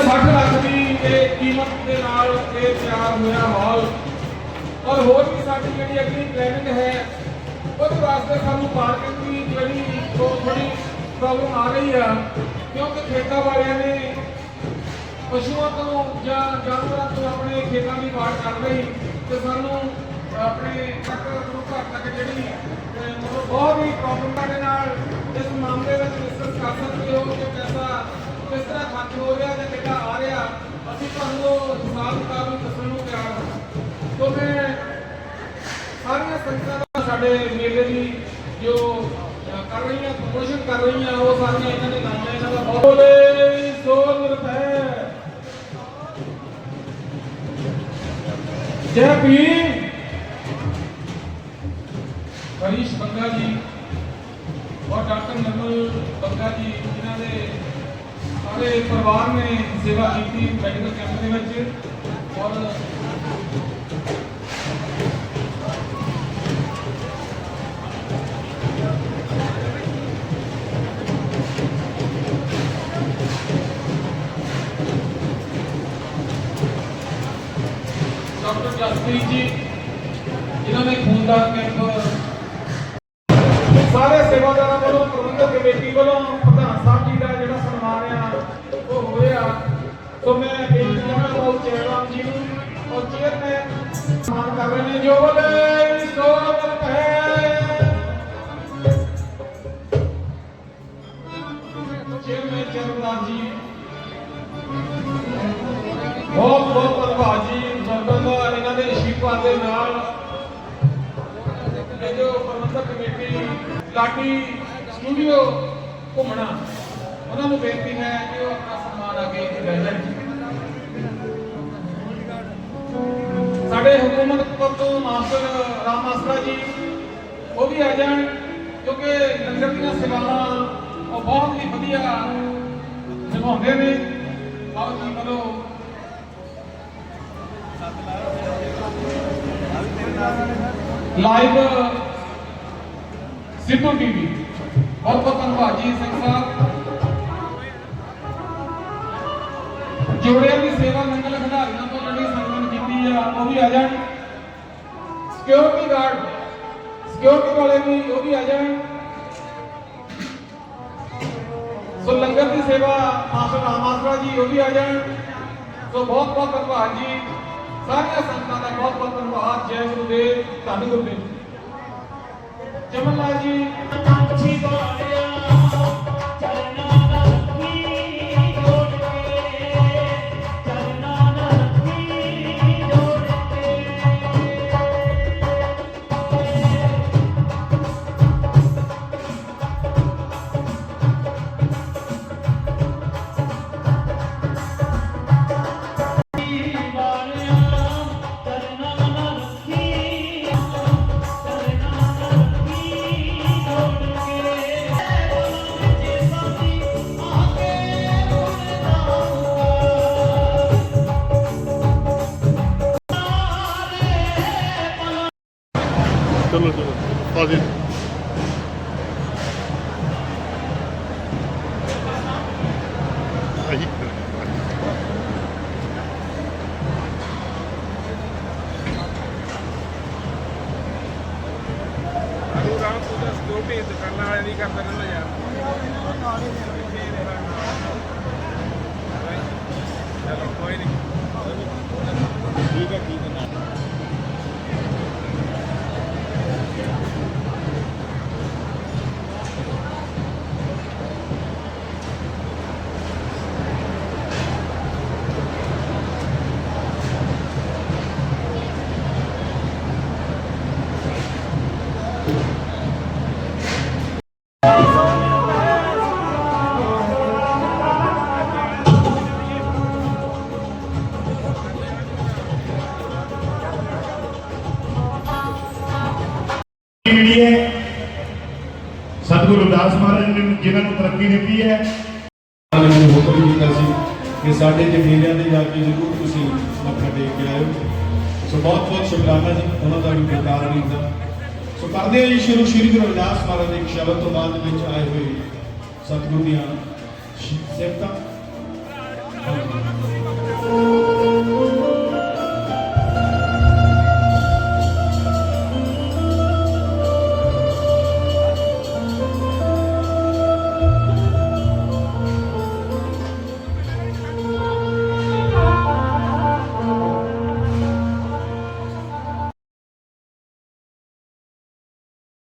60 ਲੱਖ ਦੀ ਇਹ ਕੀਮਤ ਦੇ ਨਾਲ ਇਹ ਤਿਆਰ ਹੋਇਆ ਹਾਲ। ਔਰ ਹੋਰ ਵੀ ਸਾਡੀ ਜਿਹੜੀ ਅਗਲੀ ਪਲੈਨਿੰਗ ਹੈ ਉਹਦੇ ਵਾਸਤੇ ਸਾਨੂੰ ਪਾਰਕਿੰਗ ਦੀ ਜਿਹੜੀ ਉਹ ਥੋੜੀ ਪ੍ਰੋਬਲਮ ਆ ਰਹੀ ਆ, ਕਿਉਂਕਿ ਖੇਤਾਂ ਵਾਲਿਆਂ ਨੇ ਪਸ਼ੂਆਂ ਤੋਂ ਜਾਂ ਜਾਨਵਰਾਂ ਤੋਂ ਆਪਣੇ ਖੇਤਾਂ ਦੀ ਵਾੜ ਕਰ ਲਈ ਤੇ ਸਾਨੂੰ ਆਪਣੇ ਤੱਕ ਨੂੰ ਘਰ ਤੱਕ ਜਿਹੜੀ ਮਤਲਬ ਬਹੁਤ ਹੀ ਪ੍ਰੋਬਲਮਾਂ ਦੇ ਨਾਲ ਇਸ ਮਾਮਲੇ ਵਿੱਚ ਡਿਸਕਸ ਕਰ ਸਕਦੇ ਹੋ ਕਿ ਪੈਸਾ ਕਿਸ ਤਰ੍ਹਾਂ ਖਰਚ ਹੋ ਰਿਹਾ ਤੇ ਕਿੱਦਾਂ ਆ ਰਿਹਾ ਅਸੀਂ ਤੁਹਾਨੂੰ ਉਹ ਹਿਸਾਬ ਕਿਤਾਬ ਵੀ ਦੱਸਣ ਨੂੰ ਤਿਆਰ ਹਾਂ। ਤੋਂ ਮੈਂ ਸਾਰੀਆਂ ਸੰਗਤਾਂ ਦਾ ਸਾਡੇ ਮੇਲੇ ਦੀ ਜੋ ਕਰ ਰਹੀਆਂ ਪ੍ਰਮੋਸ਼ਨ ਕਰ ਰਹੀਆਂ ਉਹ ਸਾਰੀਆਂ ਇਹਨਾਂ ਨੇ ਲਾਈਆਂ ਇਹਨਾਂ ਦਾ ਬਹੁਤ ਬੋਲੇ ਸੋ ਰੁਪਏ। ਜੈ ਭੀਮ। ਹਰੀਸ਼ ਬੰਗਾ ਜੀ ਔਰ ਡਾਕਟਰ ਨਰਮਲ ਬੰਗਾ ਜੀ ਜਿਨ੍ਹਾਂ ਦੇ ਸਾਰੇ ਪਰਿਵਾਰ ਨੇ ਸੇਵਾ ਕੀਤੀ ਮੈਡੀਕਲ ਕੈਂਪ ਦੇ ਵਿੱਚ ਔਰ ਡਾਕਟਰ ਜਸਪ੍ਰੀਤ ਜੀ, ਜਿਨ੍ਹਾਂ ਨੇ ਖੂਨਦਾਨ ਸੋ ਮੈਂ ਬੇਨਤੀ ਕਰਾਂਗਾ ਉਹ ਚੇਅਰਮੈਨ ਜੀ ਨੂੰ ਔਰ ਚੇਅਰਮੈਨ ਸਨਮਾਨ ਕਰ ਰਹੇ ਨੇ ਜੋ ਬੋਲੇ ਸੋ ਹੈ। ਚੇਅਰਮੈਨ ਚਰਨਦਾਸ ਜੀ, ਬਹੁਤ ਬਹੁਤ ਧੰਨਵਾਦ ਜੀ ਸਰਬੰਧ ਇਹਨਾਂ ਦੇ ਅਸ਼ੀਰਵਾਦ ਦੇ ਨਾਲ। ਜੋ ਪ੍ਰਬੰਧਕ ਕਮੇਟੀ ਲਾਟੀ ਸਟੂਡੀਓ ਘੁੰਮਣਾ। ਉਹਨਾਂ ਨੂੰ ਬੇਨਤੀ ਹੈ ਕਿ ਉਹ ਆਪਣਾ ਸਨਮਾਨ ਅੱਗੇ ਲੈ ਲੈਣ। ਸਾਡੇ ਹਕੂਮਤ ਤੋਂ ਮਾਸਟਰ ਰਾਮ ਮਾਸਟਰ ਜੀ, ਉਹ ਵੀ ਆ ਜਾਣ, ਕਿਉਂਕਿ ਲੰਗਰ ਦੀਆਂ ਸੇਵਾਵਾਂ ਉਹ ਬਹੁਤ ਹੀ ਵਧੀਆ ਨਿਭਾਉਂਦੇ ਨੇ। ਆਓ ਜੀ ਮਨੋ ਲਾਈਵ ਸਿੱਧੂ ਟੀਵੀ। ਬਹੁਤ ਬਹੁਤ ਧੰਨਵਾਦ ਜੀ, ਸਿੰਘ ਸਾਹਿਬ। ਜੋੜਿਆਂ ਦੀ ਸੇਵਾ ਮੰਗਲ ਖਿਡਾਰੀਆਂ ਤੋਂ ਜਿਹੜੀ ਸਨਮਾਨ ਕੀਤੀ ਆ, ਉਹ ਵੀ ਆ ਜਾਣ। ਸਿਕਿਉਰਿਟੀ ਗਾਰਡ ਸਿਕਿਉਰਿਟੀ ਵਾਲੇ ਵੀ ਉਹ ਵੀ ਆ ਜਾਣ। ਸੋ ਲੰਗਰ ਦੀ ਸੇਵਾ ਮਾਸਟਰ ਰਾਮਾਸਰਾ ਜੀ, ਉਹ ਵੀ ਆ ਜਾਣ। ਸੋ ਬਹੁਤ ਬਹੁਤ ਧੰਨਵਾਦ ਜੀ। ਸਾਰੀਆਂ ਸੰਗਤਾਂ ਦਾ ਬਹੁਤ ਬਹੁਤ ਧੰਨਵਾਦ। ਜੈ ਗੁਰੂਦੇਵ ਧੰਨ ਗੁਰਦੇਵ ਚਮਨ ਲਾਲ ਜੀ ਪੰਛੀ ਬੋਲਿਆ ਆਹੀ ਅਰੂ ਰਾਮ ਤੂੰ ਤਾਂ ਦੁਕਾਨਾਂ ਵਾਲੇ ਨਹੀਂ ਕਰਦਾ ਰਹਿੰਦਾ ਯਾਰ। ਚਲੋ ਕੋਈ ਨਹੀਂ। ਜਿਹੜੀ ਹੈ ਸਤਿਗੁਰੂ ਦਾਸ ਮਹਾਰਾਜ ਨੇ ਜਿਨ੍ਹਾਂ ਨੂੰ ਤਰੱਕੀ ਦਿੱਤੀ ਹੈ ਮੈਨੂੰ ਹੁਕਮ ਕੀਤਾ ਸੀ ਕਿ ਸਾਡੇ ਤੇ ਮੇਲਿਆਂ ਦੇ ਜਾ ਕੇ ਜ਼ਰੂਰ ਤੁਸੀਂ ਮੱਥਾ ਟੇਕ ਕੇ ਆਇਓ ਸੋ ਬਹੁਤ ਬਹੁਤ ਸ਼ੁਕਰਾਨਾ ਜੀ ਉਹਨਾਂ ਦਾ ਵੀ ਬੇਕਾਰ ਨਹੀਂ ਹੁੰਦਾ ਸੋ ਕਰਦੇ ਹਾਂ ਜੀ ਸ਼ੁਰੂ, ਸ਼੍ਰੀ ਗੁਰੂ ਰਵਿਦਾਸ ਮਹਾਰਾਜ ਦੇ ਸ਼ਬਦ ਤੋਂ ਬਾਅਦ ਵਿੱਚ ਆਏ ਹੋਏ ਸਤਿਗੁਰੂ ਦੀਆਂ ਸਿਫਤਾਂ